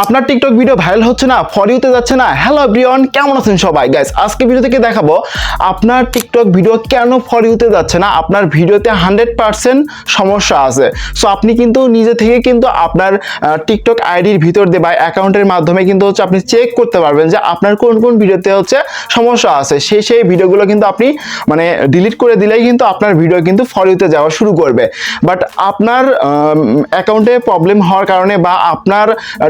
আপনার TikTok video viral হচ্ছে না ফর ইউতে যাচ্ছে না? হ্যালো এভরিওয়ান কেমন আছেন সবাই? গাইস আজকে ভিডিও থেকে দেখাবো, আপনার টিকটক ভিডিও কেন ফর ইউতে যাচ্ছে না? আপনার ভিডিওতে হান্ড্রেড পার্সেন্ট সমস্যা আছে। সো আপনি কিন্তু নিজে থেকে কিন্তু আপনার টিকটক আইডির ভিতর দিয়ে বা অ্যাকাউন্টের মাধ্যমে কিন্তু হচ্ছে আপনি চেক করতে পারবেন যে আপনার কোন কোন ভিডিওতে হচ্ছে সমস্যা আছে। সেই সেই ভিডিওগুলো কিন্তু আপনি মানে ডিলিট করে দিলেই কিন্তু আপনার ভিডিও কিন্তু ফর ইউতে যাওয়া শুরু করবে। বাট আপনার অ্যাকাউন্টে প্রবলেম হওয়ার কারণে বা আপনার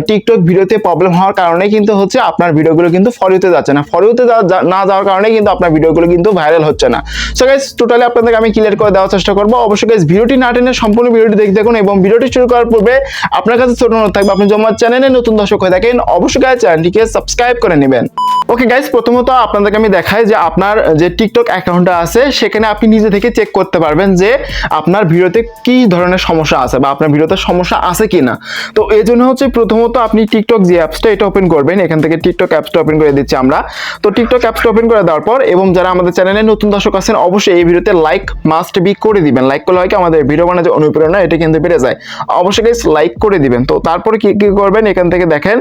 টিকটক ভিডিওতে প্রবলেম হওয়ার কারণে কিন্তু হচ্ছে আপনার ভিডিওগুলো কিন্তু ফর ইউতে যাচ্ছে না। ফর ইউতে না যাওয়ার কারণে কিন্তু আপনার ভিডিওগুলো কিন্তু ভাইরাল হচ্ছে না। সো গাইজ টোটালি আপনাদেরকে আমি ক্লিয়ার করে দেওয়ার চেষ্টা করব। অবশ্যই গাইজ ভিডিওটি না টেনে সম্পূর্ণ ভিডিওটি দেখতে দেখুন এবং ভিডিওটি শুরু করার পূর্বে আপনার কাছে ছোট অনুরোধ থাকবে, আপনি জমা চ্যানেলে নতুন দর্শক হয়ে থাকেন। অবশ্যই গাইজ চ্যানেলটিকে সাবস্ক্রাইব করে নেবেন। ওকে গাইজ প্রথমত আপনাদেরকে আমি দেখাই যে আপনার যে টিকটক অ্যাকাউন্টটা আছে, সেখানে আপনি নিজে থেকে চেক করতে পারবেন যে আপনার ভিডিওতে কি ধরনের সমস্যা আছে বা আপনার ভিডিওতে সমস্যা আছে কি না তো এই জন্য হচ্ছে প্রথমত আপনি টিকটক যে অ্যাপসটা এটা ওপেন করবেন, এখান থেকে টিকটক অ্যাপসটা ওপেন করে দিচ্ছি আমরা। তো টিকটক অ্যাপসটা ওপেন করে দেওয়ার পর এবং যারা আমাদের চ্যানেলে নতুন দর্শক আছেন, অবশ্যই এই ভিডিওতে লাইক মাস্ট বি করে দিবেন। লাইক করলে হয় কি, আমাদের ভিডিও বানাতে অনুপ্রেরণা, এটা কিন্তু বেড়ে যায়। অবশ্যই গাইস লাইক করে দিবেন। তো তারপরে কি কি করবেন? এখান থেকে দেখেন,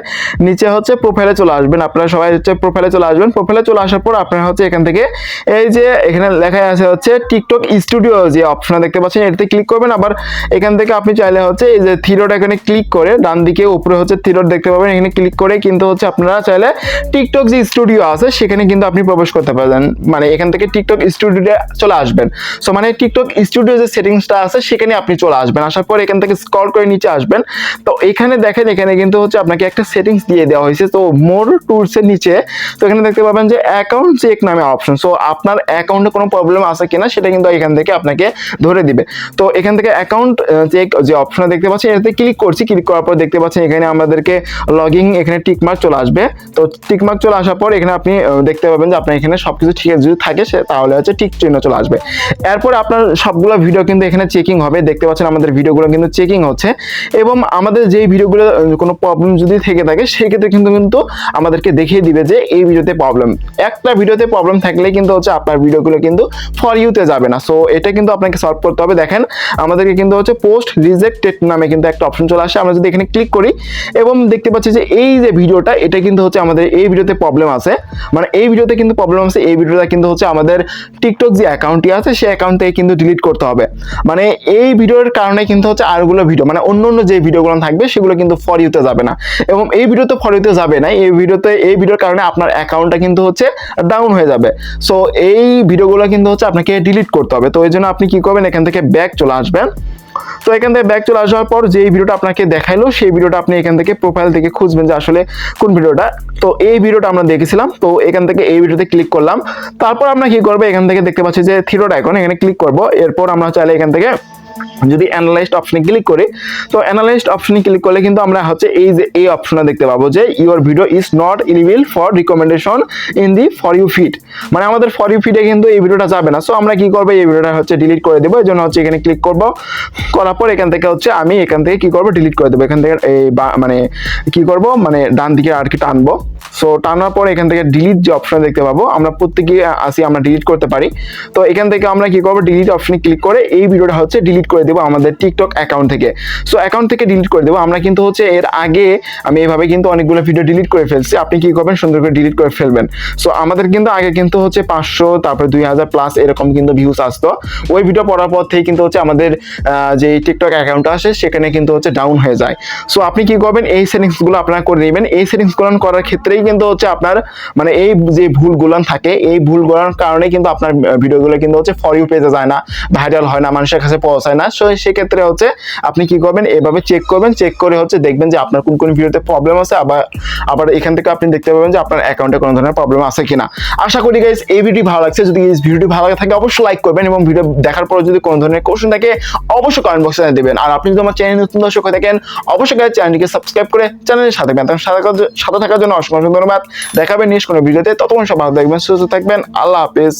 নিচে হচ্ছে প্রোফাইলে চলে আসবেন। আপনারা সবাই হচ্ছে প্রোফাইলে চলে আসবেন। প্রোফাইলে চলে আসার পর আপনারা হচ্ছে এখান থেকে এই যে এখানে লেখা আছে হচ্ছে টিকটক স্টুডিও যে অপশন দেখতে পাচ্ছেন, এটাতে ক্লিক করবেন। আবার এখান থেকে আপনি চাইলে হচ্ছে এই যে থিরোড এখানে ক্লিক করে ডান দিকে উপরে হচ্ছে থিরোড দেখতে পাবেন। এখানে ক্লিক করে কিন্তু হচ্ছে আপনারা চাইলে টিকটক যে স্টুডিও আছে, সেখানে কিন্তু আপনি প্রবেশ করতে পারবেন। মানে এখান থেকে টিকটক স্টুডিওতে চলে আসবেন। সো মানে টিকটক স্টুডিও যে সেটিংসটা আছে, সেখানে আপনি চলে আসবেন। আসার পর এখান থেকে স্ক্রল করে নিচে আসবেন। তো এখানে দেখেন, এখানে কিন্তু হচ্ছে আপনাকে একটা সেটিংস দিয়ে দেওয়া হয়েছে। তো মোর টুলসের নিচে তো এখানে দেখতে পাবেন যে অ্যাকাউন্ট চেক নামে অপশন সো আপনার অ্যাকাউন্টে কোনো প্রবলেম আছে কিনা সেটা কিন্তু এখান থেকে আপনাকে ধরে দিবে। তো এখান থেকে অ্যাকাউন্ট চেক যে অপশন দেখতে পাচ্ছি এটাতে ক্লিক করছি। ক্লিক করার পর দেখতে পাচ্ছেন এখানে আমাদেরকে লগিং এখানে টিকমার্ক চলে আসবে। তো টিকমার্ক চলে আসার পর এখানে আপনি দেখতে পাবেন যে আপনার এখানে সব কিছু ঠিক যদি থাকে সে তাহলে হচ্ছে টিক চিহ্ন চলে আসবে। এরপর আপনার সবগুলো ভিডিও কিন্তু এখানে চেকিং হবে। দেখতে পাচ্ছেন আমাদের ভিডিওগুলো কিন্তু চেকিং হচ্ছে। এবং আমাদের যেই ভিডিওগুলো কোনো প্রবলেম যদি থেকে থাকে, সেক্ষেত্রে কিন্তু কিন্তু আমাদেরকে দেখিয়ে দিবে যে এই ভিডিওতে প্রবলেম একটা ভিডিওতে প্রবলেম থাকলে কিন্তু হচ্ছে আপনার ভিডিওগুলো কিন্তু ফর ইউতে যাবে না। সো এটা কিন্তু আপনাকে সলভ করতে হবে। দেখেন, আমাদেরকে কিন্তু হচ্ছে পোস্ট রিজেক্টেড নামে কিন্তু একটা অপশন চলে আসে। আমরা যদি এখানে ক্লিক করি এবং দেখতে পাচ্ছি যে এই যে ভিডিওটা, এটা কিন্তু হচ্ছে আমাদের এই ভিডিওতে প্রবলেম আছে। মানে এই ভিডিওতে কিন্তু প্রবলেম আছে। এই ভিডিওটা কিন্তু হচ্ছে আমাদের টিকটক যে অ্যাকাউন্টটি আছে, সেই অ্যাকাউন্ট থেকে কিন্তু ডিলিট করতে হবে। মানে এই ভিডিওর কারণে কিন্তু হচ্ছে আরগুলো ভিডিও মানে অন্য অন্য যে ভিডিওগুলো থাকবে, সেগুলো কিন্তু ফর ইউতে যাবে না। এবং এই ভিডিওতে ফর ইউতে যাবে না। এই ভিডিওতে, এই ভিডিওর কারণে আপনার অ্যাকাউন্টটা কিন্তু হচ্ছে ডাউন হয়ে যাবে। সো এই ভিডিওগুলো কিন্তু হচ্ছে আপনাকে ডিলিট করতে হবে। তো এই জন্য আপনি কি করবেন? এখান থেকে ব্যাক চলে আসবেন। তো এখান থেকে ব্যাক চলে আসার পর যে ভিডিওটা আপনাকে দেখাইলো, সেই ভিডিওটা আপনি এখান থেকে প্রোফাইল থেকে খুঁজবেন যে আসলে কোন ভিডিওটা। তো এই ভিডিওটা আমরা দেখেছিলাম। তো এখান থেকে এই ভিডিওতে ক্লিক করলাম। তারপর আমরা কি করব? এখান থেকে দেখতে পাচ্ছি যে থিরোড আইকন এখানে ক্লিক করব। এরপর আমরা চাইলে এখান থেকে যদি অ্যানালাইজড অপশনে ক্লিক করি, তো অ্যানালাইজড অপশনে ক্লিক করলে কিন্তু আমরা হচ্ছে এই যে এই অপশনে দেখতে পাবো যে your video is not eligible for recommendation in the for you feed মানে আমাদের ফর ইউ ফিডে কিন্তু এই ভিডিওটা যাবে না। সো আমরা কি করব? এই ভিডিওটা হচ্ছে ডিলিট করে দেবো। এই জন্য হচ্ছে এখানে ক্লিক করব। করার পর এখান থেকে হচ্ছে আমি এখান থেকে কি করব? ডিলিট করে দেবো। এখান থেকে এই মানে কি করব? মানে ডান দিকে আর কি টানবো সো টানার পর এখান থেকে ডিলিট যে অপশন দেখতে পাবো, আমরা প্রত্যেকে আসি, আমরা ডিলিট করতে পারি। তো এখান থেকে আমরা কি করব ডিলিট অপশনে ক্লিক করে এই ভিডিওটা হচ্ছে ডিলিট করে দেবো আমাদের টিকটক অ্যাকাউন্ট থেকে। সো অ্যাকাউন্ট থেকে ডিলিট করে দেবো, আমরা কিন্তু হচ্ছে এর আগে আমি এইভাবে কিন্তু অনেকগুলো ভিডিও ডিলিট করে ফেলছি। আপনি কি করবেন, সুন্দর করে ডিলিট করে ফেলবেন। সো আমাদের কিন্তু আগে কিন্তু হচ্ছে পাঁচশো, তারপরে দুই হাজার প্লাস এরকম কিন্তু ভিউস আসতো। ওই ভিডিও পড়ার পর থেকে কিন্তু হচ্ছে আমাদের যে টিকটক অ্যাকাউন্ট আসে সেখানে কিন্তু হচ্ছে ডাউন হয়ে যায়। সো আপনি কি করবেন, এই সেটিংসগুলো আপনারা করে নেবেন। এই সেটিংসগুলো করার ক্ষেত্রেই কিন্তু হচ্ছে আপনার মানে এই যে ভুলগুলো থাকে, এই ভুলগুলোর কারণে কিন্তু আপনার ভিডিওগুলো কিন্তু হচ্ছে ফর ইউ পেজে যায় না ভাইরাল হয় না, মানুষের কাছে পৌঁছায় না। সো সেক্ষেত্রে হচ্ছে আপনি কি করবেন, এভাবে চেক করবেন চেক করে হচ্ছে দেখবেন যে আপনার কোন কোন ভিডিওতে প্রবলেম আছে, আবার আবার এখান থেকে আপনি দেখতে পাবেন যে আপনার অ্যাকাউন্টে কোনো ধরনের প্রবলেম আছে কিনা। আশা করি গাইজ এই ভিডিও ভালো লাগছে। যদি এই ভিডিওটি ভালো লাগে থাকে অবশ্যই লাইক করবেন এবং ভিডিও দেখার পর যদি কোনো ধরনের কোশ্চেন থাকে, অবশ্যই কমেন্ট বক্সে দেবেন। আর আপনি যদি আমার চ্যানেল নতুন দর্শক হয়ে থাকেন, অবশ্যই চ্যানেলটিকে সাবস্ক্রাইব করে চ্যানেলের সাথে সাথে থাকার জন্য অসংখ্য ধন্যবাদ। দেখাবেন নিজ কোনো ভিডিওতে। ততক্ষণ সব ভালো থাকবেন সুস্থ থাকবেন। আল্লাহ হাফেজ।